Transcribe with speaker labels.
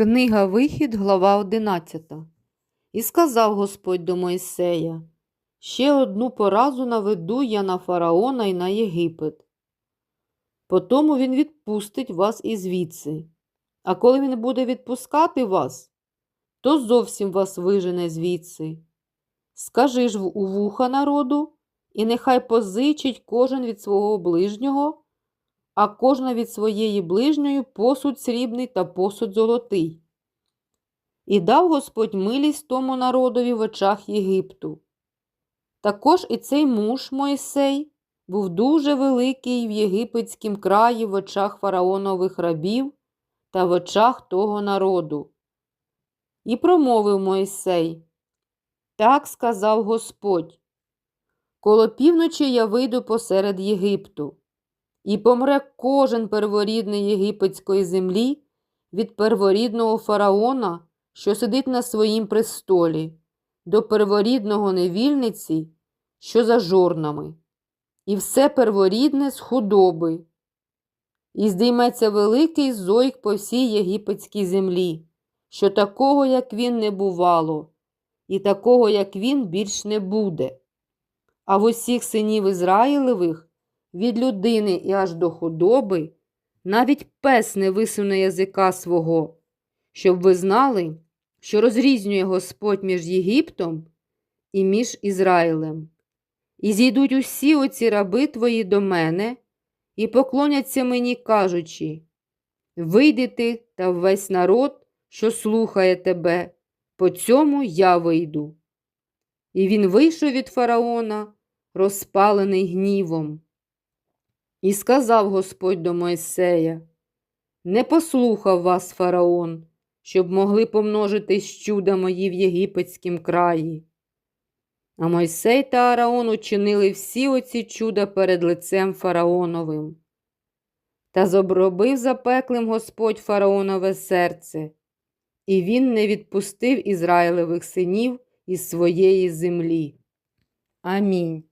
Speaker 1: Книга Вихід, глава 11. І сказав Господь до Мойсея: Ще одну поразу наведу я на фараона і на Єгипет. Потому він відпустить вас ізвідси. А коли він буде відпускати вас, то зовсім вас вижене звідси. Скажи ж у вуха народу, і нехай позичить кожен від свого ближнього, а кожна від своєї ближньої посуд срібний та посуд золотий. І дав Господь милість тому народові в очах Єгипту. Також і цей муж Мойсей був дуже великий в єгипетськім краї в очах фараонових рабів та в очах того народу. І промовив Мойсей, так сказав Господь, коло півночі я вийду посеред Єгипту, і помре кожен перворідний єгипетської землі від перворідного фараона, що сидить на своїм престолі, до перворідного невільниці, що за жорнами, і все перворідне з худоби. І здійметься великий зойк по всій єгипетській землі, що такого, як він, не бувало, і такого, як він, більш не буде. А в усіх синів Ізраїлевих від людини і аж до худоби навіть пес не висуне язика свого, щоб ви знали, що розрізнює Господь між Єгиптом і між Ізраїлем. І зійдуть усі оці раби твої до мене і поклоняться мені, кажучи, вийди ти та весь народ, що слухає тебе, по цьому я вийду. І він вийшов від фараона, розпалений гнівом. І сказав Господь до Мойсея, не послухав вас фараон, щоб могли помножитись чуда мої в єгипетськім краї. А Мойсей та Аараон учинили всі оці чуда перед лицем фараоновим. Та зобробив запеклим Господь фараонове серце, і він не відпустив Ізраїлевих синів із своєї землі. Амінь.